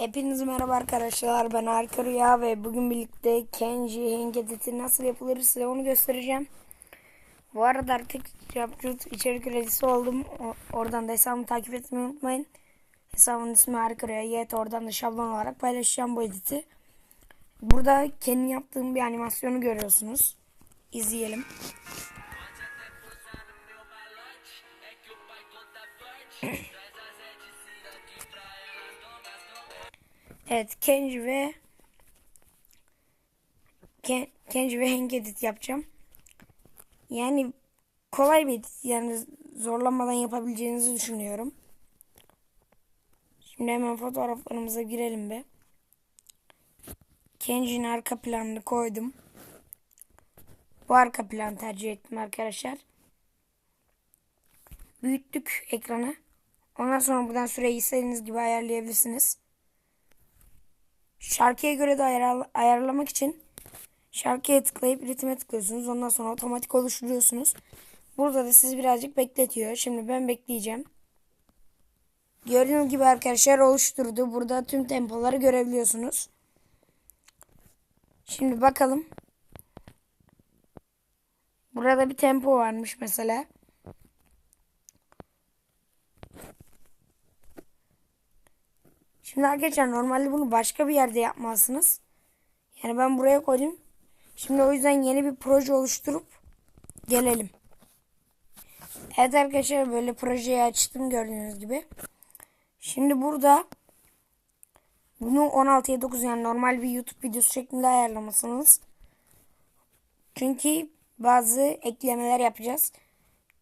Hepinize merhaba arkadaşlar. Ben Harika Rüya ve bugün birlikte Kenji Hengedet'i nasıl yapılır size onu göstereceğim. Bu arada artık Capcut içerik üreticisi oldum. Oradan da hesabımı takip etmeyi unutmayın. Hesabımın ismi Harika Rüya. Evet oradan da şablon olarak paylaşacağım bu editi. Burada kendi yaptığım bir animasyonu görüyorsunuz. İzleyelim. Evet Kenji ve Ken, Kenji ve Hank edit yapacağım. Yani kolay bir edit. Yani zorlanmadan yapabileceğinizi düşünüyorum. Şimdi hemen fotoğraflarımıza girelim be. Kenji'nin arka planını koydum. Bu arka plan tercih ettim arkadaşlar. Büyüttük ekranı. Ondan sonra buradan süreyi istediğiniz gibi ayarlayabilirsiniz. Şarkıya göre de ayar, ayarlamak için şarkıya tıklayıp ritme tıklıyorsunuz. Ondan sonra otomatik oluşturuyorsunuz. Burada da sizi birazcık bekletiyor. Şimdi ben bekleyeceğim. Gördüğünüz gibi arkadaşlar oluşturdu. Burada tüm tempoları görebiliyorsunuz. Şimdi bakalım. Burada bir tempo varmış mesela. Şimdi arkadaşlar normalde bunu başka bir yerde yapmalısınız. Yani ben buraya koydum. Şimdi o yüzden yeni bir proje oluşturup gelelim. Evet arkadaşlar böyle projeyi açtım gördüğünüz gibi. Şimdi burada bunu 16'ya 9 yani normal bir YouTube videosu şeklinde ayarlamasınız. Çünkü bazı eklemeler yapacağız.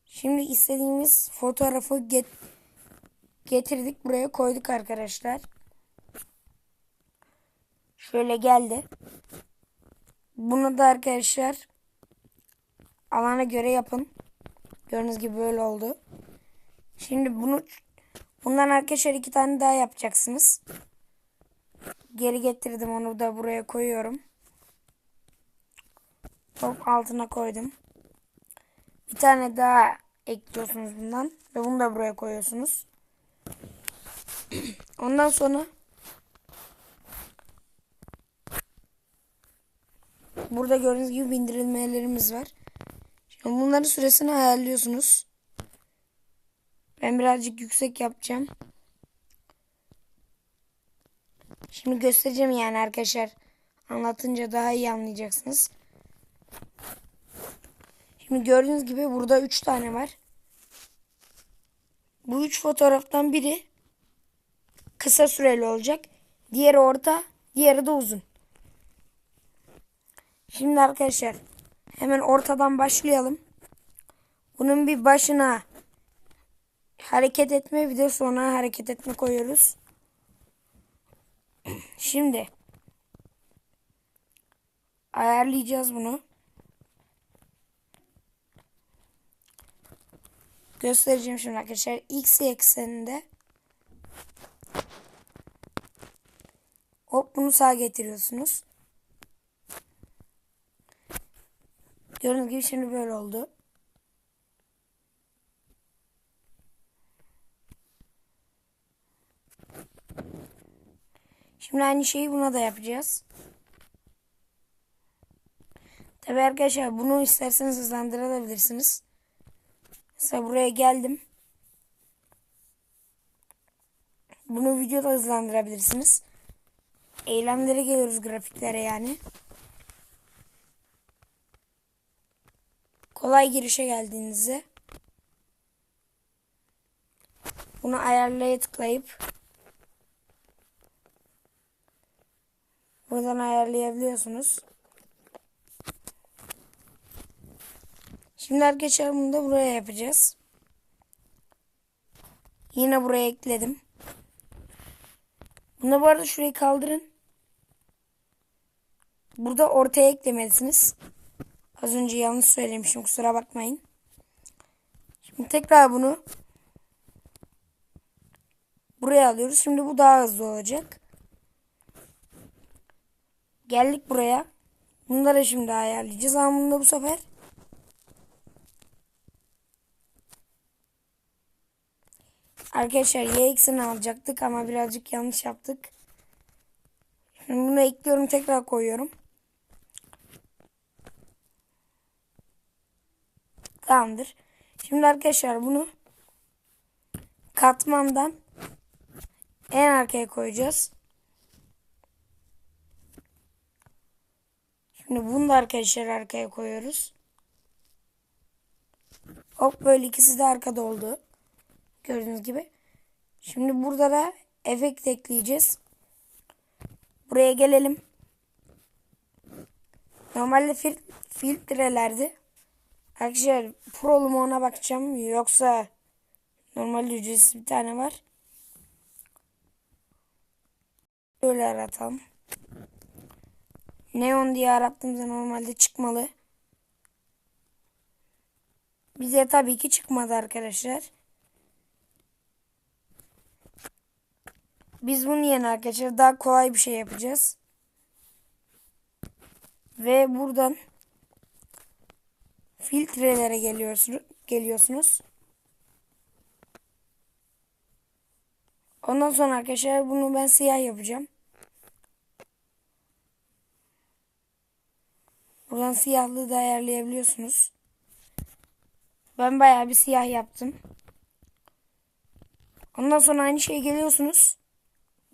Şimdi istediğimiz fotoğrafı get getirdik buraya koyduk arkadaşlar. Şöyle geldi. Bunu da arkadaşlar alana göre yapın. Gördüğünüz gibi böyle oldu. Şimdi bunu bundan arkadaşlar iki tane daha yapacaksınız. Geri getirdim onu da buraya koyuyorum. Top altına koydum. Bir tane daha ekliyorsunuz bundan ve bunu da buraya koyuyorsunuz. Ondan sonra burada gördüğünüz gibi bindirilmelerimiz var. Şimdi bunların süresini ayarlıyorsunuz. Ben birazcık yüksek yapacağım. Şimdi göstereceğim yani arkadaşlar. Anlatınca daha iyi anlayacaksınız. Şimdi gördüğünüz gibi burada 3 tane var. Bu 3 fotoğraftan biri kısa süreli olacak. Diğeri orta, diğeri de uzun. Şimdi arkadaşlar hemen ortadan başlayalım. Bunun bir başına hareket etme bir de sonra hareket etme koyuyoruz. Şimdi ayarlayacağız bunu. Göstereceğim şimdi arkadaşlar. X ekseninde hop bunu sağa getiriyorsunuz. Gördüğünüz gibi şimdi böyle oldu. Şimdi aynı şeyi buna da yapacağız. Tabi arkadaşlar bunu isterseniz hızlandırabilirsiniz. Mesela buraya geldim. Bunu videoda hızlandırabilirsiniz. Eylemlere geliyoruz grafiklere yani. Kolay girişe geldiğinizde bunu ayarlaya tıklayıp buradan ayarlayabiliyorsunuz. Şimdi arkadaşlar bunu da buraya yapacağız. Yine buraya ekledim. Bunu bu arada şurayı kaldırın. Burada ortaya eklemelisiniz. Az önce yanlış söylemişim kusura bakmayın. Şimdi tekrar bunu buraya alıyoruz. Şimdi bu daha hızlı olacak. Geldik buraya. Bunları şimdi ayarlayacağız ama bunda bu sefer Arkadaşlar y eksenini alacaktık ama birazcık yanlış yaptık. Şimdi bunu ekliyorum tekrar koyuyorum. Tamamdır. Şimdi arkadaşlar bunu katmandan en arkaya koyacağız. Şimdi bunu da arkadaşlar arkaya koyuyoruz. Hop böyle ikisi de arkada oldu. Gördüğünüz gibi. Şimdi burada da efekt ekleyeceğiz. Buraya gelelim. Normalde fil filtrelerde arkadaşlar prolu mu ona bakacağım yoksa normal ücretsiz bir tane var. Böyle aratalım. Neon diye arattığımızda normalde çıkmalı. Bize tabii ki çıkmadı arkadaşlar. Biz bunu yerine arkadaşlar daha kolay bir şey yapacağız. Ve buradan filtrelere geliyorsunuz. geliyorsunuz. Ondan sonra arkadaşlar bunu ben siyah yapacağım. Buradan siyahlığı da ayarlayabiliyorsunuz. Ben bayağı bir siyah yaptım. Ondan sonra aynı şey geliyorsunuz.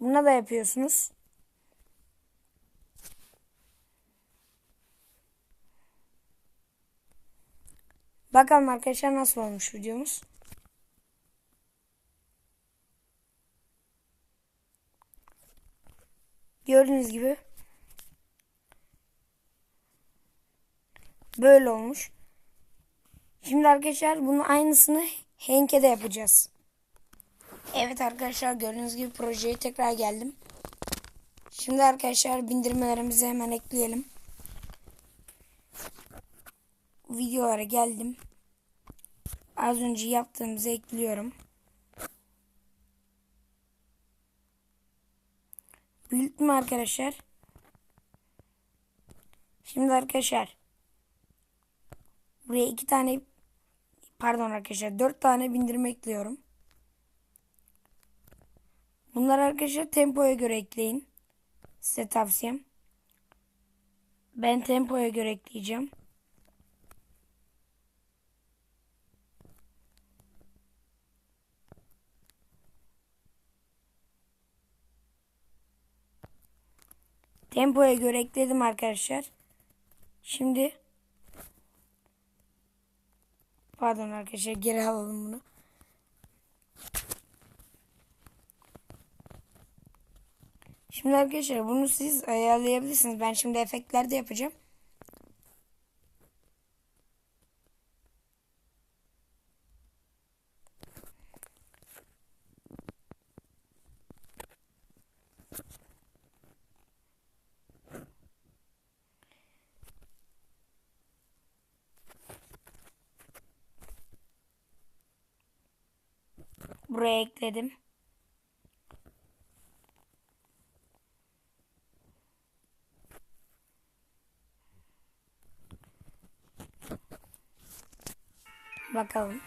Buna da yapıyorsunuz. Bakalım arkadaşlar nasıl olmuş videomuz. Gördüğünüz gibi böyle olmuş. Şimdi arkadaşlar bunun aynısını Henk'e de yapacağız. Evet arkadaşlar gördüğünüz gibi projeye tekrar geldim. Şimdi arkadaşlar bindirmelerimizi hemen ekleyelim. Videolara geldim. Az önce yaptığımızı ekliyorum. Büyüttüm arkadaşlar. Şimdi arkadaşlar buraya iki tane pardon arkadaşlar dört tane bindirme ekliyorum. Bunlar arkadaşlar tempoya göre ekleyin. Size tavsiyem. Ben tempoya göre ekleyeceğim. Tempoya göre ekledim arkadaşlar. Şimdi pardon arkadaşlar geri alalım bunu. Şimdi arkadaşlar bunu siz ayarlayabilirsiniz. Ben şimdi efektlerde yapacağım. Buraya ekledim. Bakalım.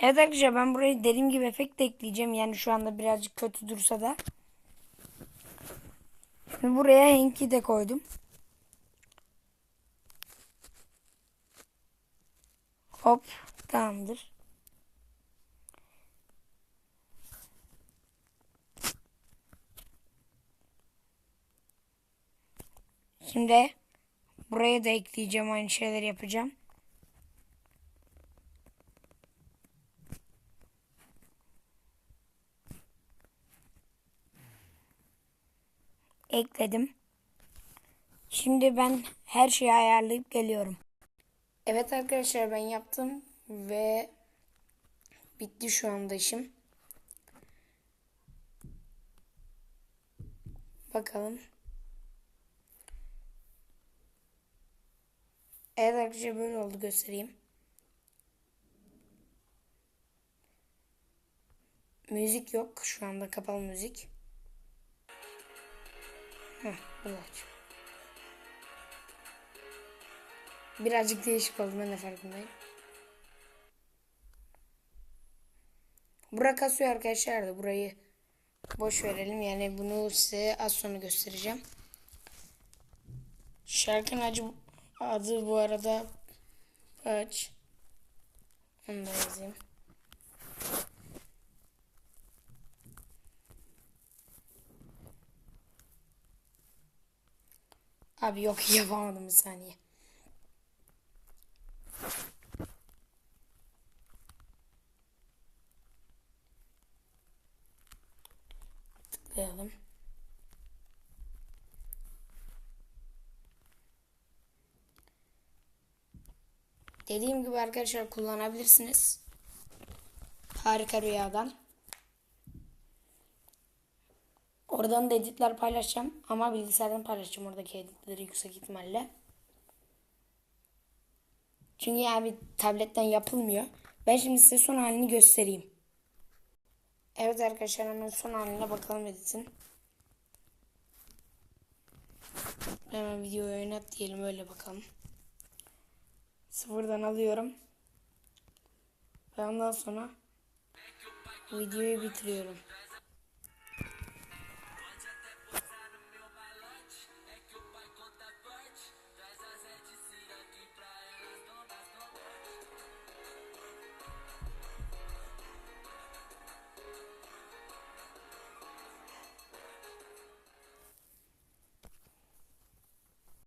Evet arkadaşlar ben buraya dediğim gibi efekt de ekleyeceğim. Yani şu anda birazcık kötü dursa da. Şimdi buraya Hank'i de koydum. Hop tamamdır. Şimdi buraya da ekleyeceğim aynı şeyler yapacağım. Ekledim. Şimdi ben her şeyi ayarlayıp geliyorum. Evet arkadaşlar ben yaptım ve bitti şu anda işim. Bakalım. Evet arkadaşlar böyle oldu göstereyim. Müzik yok şu anda kapalı müzik. Heh, aç. Birazcık değişik oldu ben de farkındayım. Bura kasıyor arkadaşlar da burayı boş verelim. Yani bunu size az sonra göstereceğim. Şarkının acı adı bu arada Aç. Onu da yazayım. Abi yok yapamadım bir saniye. Tıklayalım. Dediğim gibi arkadaşlar kullanabilirsiniz. Harika rüyadan. Oradan da editler paylaşacağım ama bilgisayardan paylaşacağım oradaki editleri yüksek ihtimalle. Çünkü yani tabletten yapılmıyor. Ben şimdi size son halini göstereyim. Evet arkadaşlar hemen son haline bakalım editin. Hemen videoyu oynat diyelim öyle bakalım. Sıfırdan alıyorum. Ve ondan sonra videoyu bitiriyorum.